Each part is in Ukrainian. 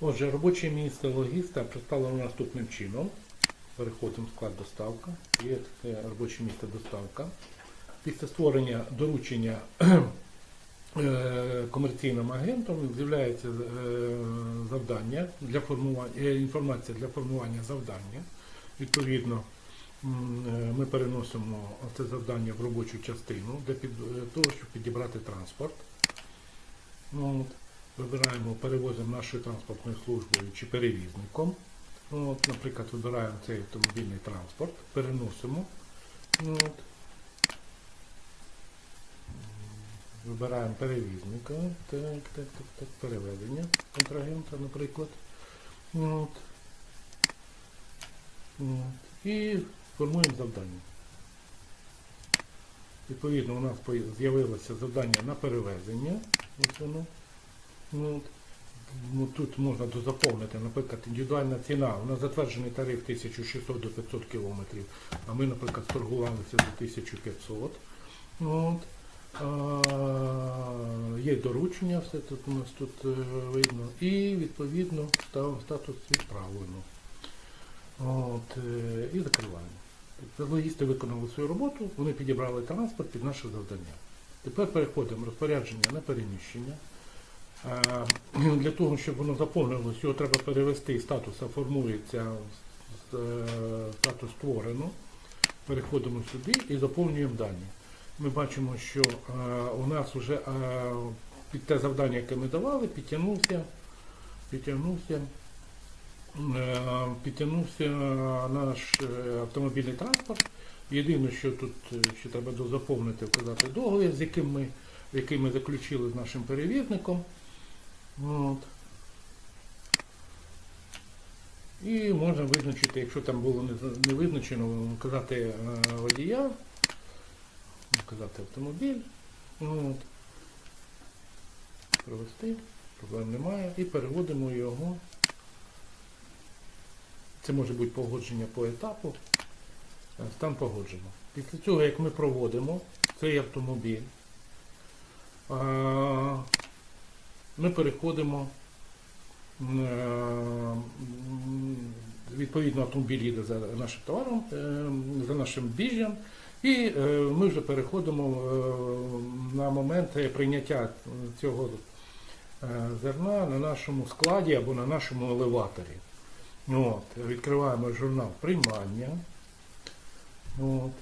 Отже, робоче місце логіста представлено наступним чином. Переходимо в склад доставка. Є таке робоче місце доставка. Після створення доручення е, комерційним агентом з'являється е, завдання для формування, е, інформація для формування завдання. Відповідно, ми переносимо це завдання в робочу частину для того, щоб підібрати транспорт. Вибираємо, перевозимо нашою транспортною службою чи перевізником. Ну, От, наприклад, вибираємо цей автомобільний транспорт, переносимо. Ну, От. Вибираємо перевізника. Так, так, так, так, переведення контрагента, наприклад. Ну, От. От. І формуємо завдання. Відповідно, у нас з'явилося завдання на перевезення. Ось воно. Ну. Ну, тут можна дозаповнити, наприклад, індивідуальна ціна. У нас затверджений тариф 1600 до 500 кілометрів, а ми, наприклад, торгувалися за 1500. От. А, є доручення, все тут у нас тут е, видно. І відповідно статус відправлено. От, е, і закриваємо. Тобто Логісти виконали свою роботу, вони підібрали транспорт під наше завдання. Тепер переходимо розпорядження на переміщення. Е, Для того, щоб воно заповнилось, його треба перевести, статус формується е, статус створено. Переходимо сюди і заповнюємо дані. Ми бачимо, що е, у нас вже під те завдання, яке ми давали, підтягнувся, підтягнувся, підтягнувся наш автомобільний транспорт. Єдине, що тут ще треба дозаповнити, вказати договір, з яким ми, який ми заключили з нашим перевізником. От. І можна визначити, якщо там було не, визначено, вказати е, водія, вказати автомобіль. От. Провести, проблем немає. І переводимо його. Це може бути погодження по етапу. Е, Стан погоджено. Після цього, як ми проводимо цей автомобіль, е, ми переходимо. е, Відповідно, автомобіль їде за нашим товаром, е, за нашим біжжям, і е, ми вже переходимо на момент прийняття цього зерна на нашому складі або на нашому елеваторі. От, відкриваємо журнал приймання. От.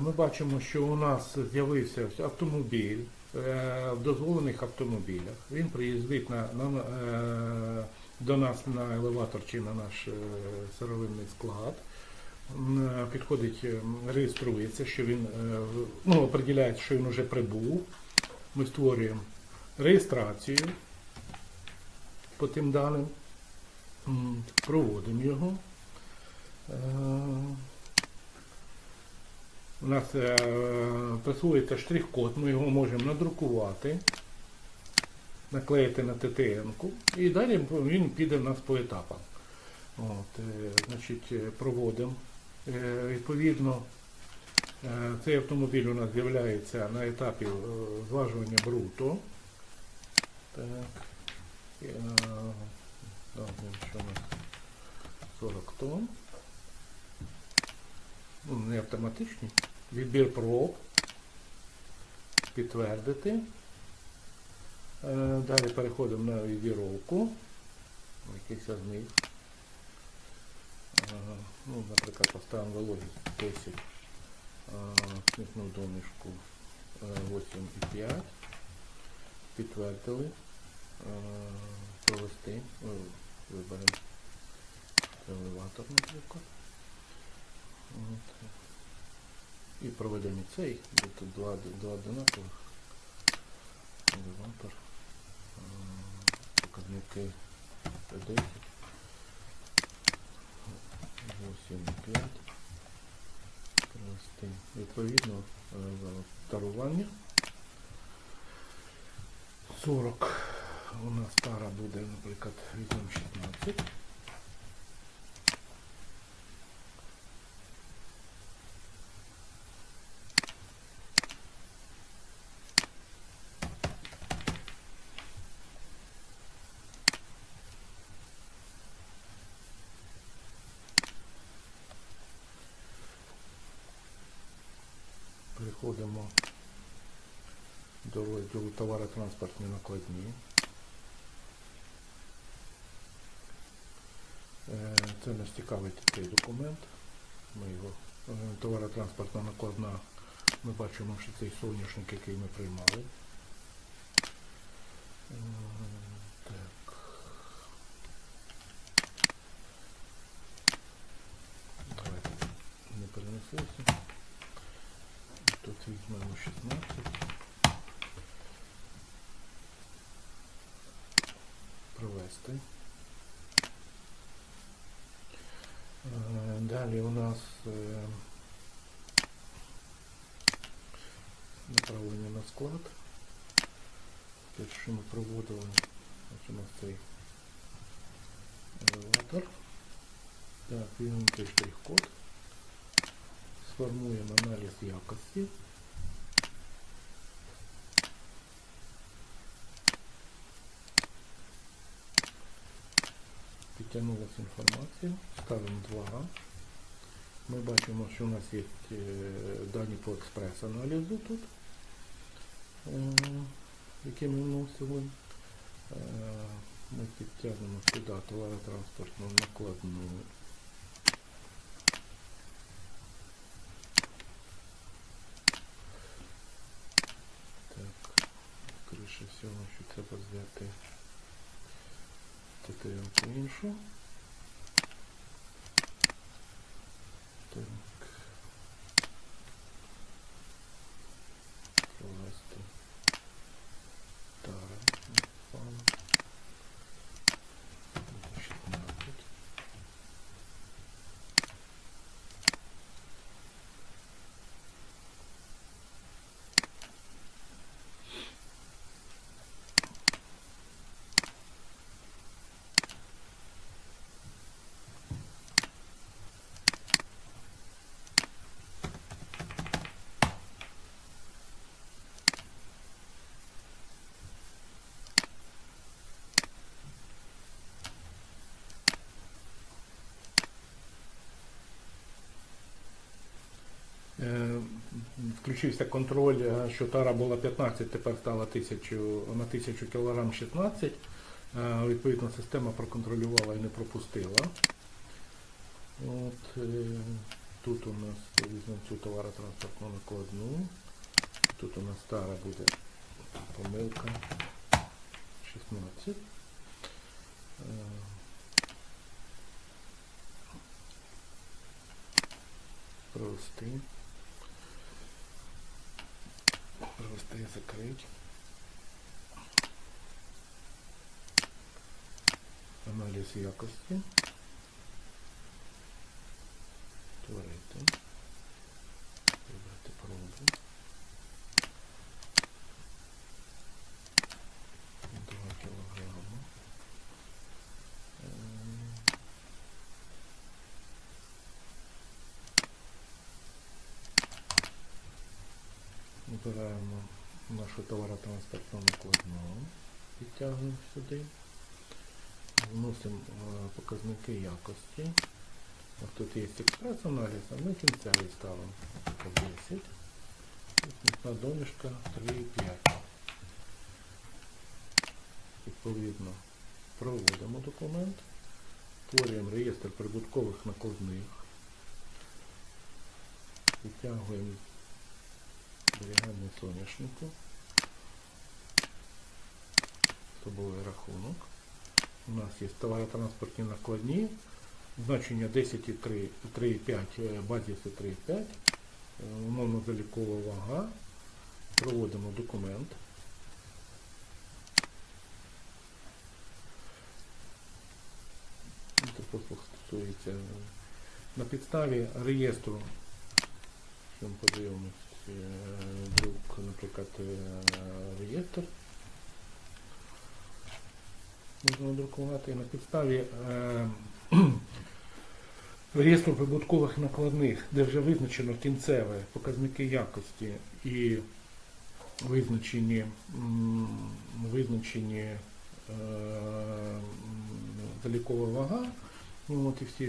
Ми бачимо, що у нас з'явився автомобіль в дозволених автомобілях. Він приїздить на, на, е, до нас на елеватор чи на наш е, сировинний склад. Е, Підходить, е, реєструється, що він е, ну, определяє, що він вже прибув. Ми створюємо реєстрацію по тим даним, проводимо його. У нас е, присвоїться штрих-код, ми його можемо надрукувати, наклеїти на ТТН-ку і далі він піде в нас по етапам. От, е, значить, е, проводимо. Е, відповідно, е, цей автомобіль у нас з'являється на етапі е, зважування бруто. Так. Е, так, що у нас 40 тонн. Ну, не автоматичні. Відбір проб. Підтвердити. Е, Далі переходимо на відбіровку. Якийсь з них. Е, Ну, наприклад, поставимо вологість 10. Смітну домішку 8,5. Підтвердили. Е, Провести. Виберемо елеватор, наприклад. І проведемо цей, бо тут два, два одинакових. Е, Показники 10. 8,5. Провести. Відповідно, е, тарування. 40. У нас пара буде, наприклад, візьмемо 16. Переходимо до розділу товаротранспортні накладні. Е, Це нас цікавить цей документ. Е, товаротранспортна накладна. Ми бачимо, що цей соняшник, який ми приймали. Е. Давайте не перенеслося. Тут візьмемо 16. Провести. Е, Далі у нас е, направлення на склад. Те, що ми проводили, ось у нас цей елеватор. Так, візьмемо штрих-код. Сформуємо аналіз якості. Підтягнулася інформація. Ставимо 2. Ми бачимо, що у нас є е, дані по експрес-аналізу тут, е, які ми вносили. Е, Ми підтягнемо сюди товаротранспортну накладну. Так, скоріше всього, що треба взяти ТТМ іншу. Так. Провести тара. Фан. 16. Е, Включився контроль, е, що тара була 15, тепер стала 1000, на 1000 кг 16. Е, Відповідно, система проконтролювала і не пропустила. От, е, тут у нас візьмемо цю товаротранспортну накладну. Тут у нас тара буде помилка 16. Е, Провести. Провести закрыть. Аналіз якості. Вибираємо нашу товаротранспортну накладну, підтягуємо сюди, вносимо е, показники якості. Ось тут є експрес-аналіз, а ми кінцевий ставимо по 10. Місна домішка 3,5. Відповідно, проводимо документ, створюємо реєстр прибуткових накладних, відтягуємо зберігання соняшнику, особовий рахунок. У нас є товаротранспортні накладні, значення 10,3,5, базіси 3,5, е, умовно залікова вага. Проводимо документ. Це послуг стосується на підставі реєстру, що ми подивимось, е, друк, наприклад, е, реєстр. Можна надрукувати на підставі е, реєстру прибуткових накладних, де вже визначено кінцеве показники якості і визначені, визначені е, залікова вага. Ну, от і всі